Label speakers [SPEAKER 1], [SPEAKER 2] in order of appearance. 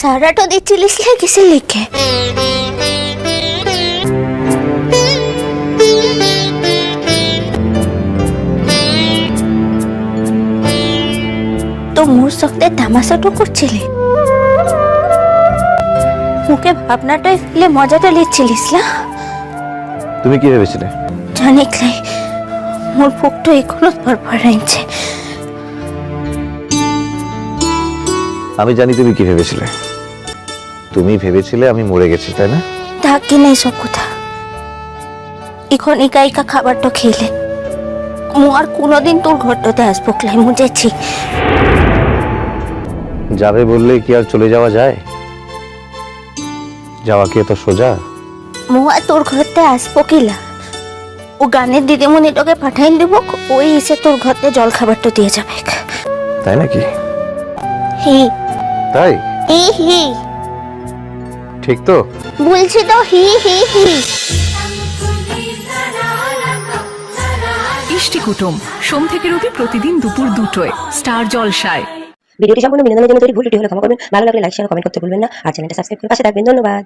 [SPEAKER 1] সারাটা দিচ্ছিলিস লে কিসে লিখে? তো মোর সঙ্গে তামাশাটো করছিলি? মুখে ভাবনাটাই ফেলে মজাটা লিখছিলিস না
[SPEAKER 2] তুমি কি ভেবেছিলে?
[SPEAKER 1] জানিকলাই মোর বুকটা এখনও ধরফরাইছে।
[SPEAKER 2] আমি জানি তুমি কি ভেবেছিলে। তুমি ভেবেছিলে আমি মরে গেছি তাই না?
[SPEAKER 1] থাকি নাই সব কথা। এখন একা একা খাবারটা খেলে। মু আর কোনোদিন তোর ঘরটাতে আসব ক্লাই মুজেছি
[SPEAKER 2] যাবে বললে কি আর চলে যাওয়া যায়? যাওয়া কি এত সোজা?
[SPEAKER 1] মু আর তোর ঘরতে আসব কিলা ও গানের দিদিমণিটাকে পাঠাই দেব ওই এসে তোর ঘরতে জল খাবারটা দিয়ে যাবে।
[SPEAKER 2] তাই নাকি?
[SPEAKER 1] হি
[SPEAKER 2] তাই?
[SPEAKER 1] হি হি।
[SPEAKER 2] ঠিক তো?
[SPEAKER 1] বলছি তো হি হি হি।
[SPEAKER 3] ইষ্টি কুটুম সোম থেকে রবি প্রতিদিন দুপুর দুটোয় স্টার জলসায়।
[SPEAKER 4] ভিডিওটি সম্পূর্ণ বিনোদনের জন্য তৈরি ভুল ত্রুটি হলে ক্ষমা করবেন। ভালো লাগলে লাইক শেয়ার কমেন্ট করতে ভুলবেন না। আর চ্যানেলটা সাবস্ক্রাইব করে পাশে থাকবেন। ধন্যবাদ।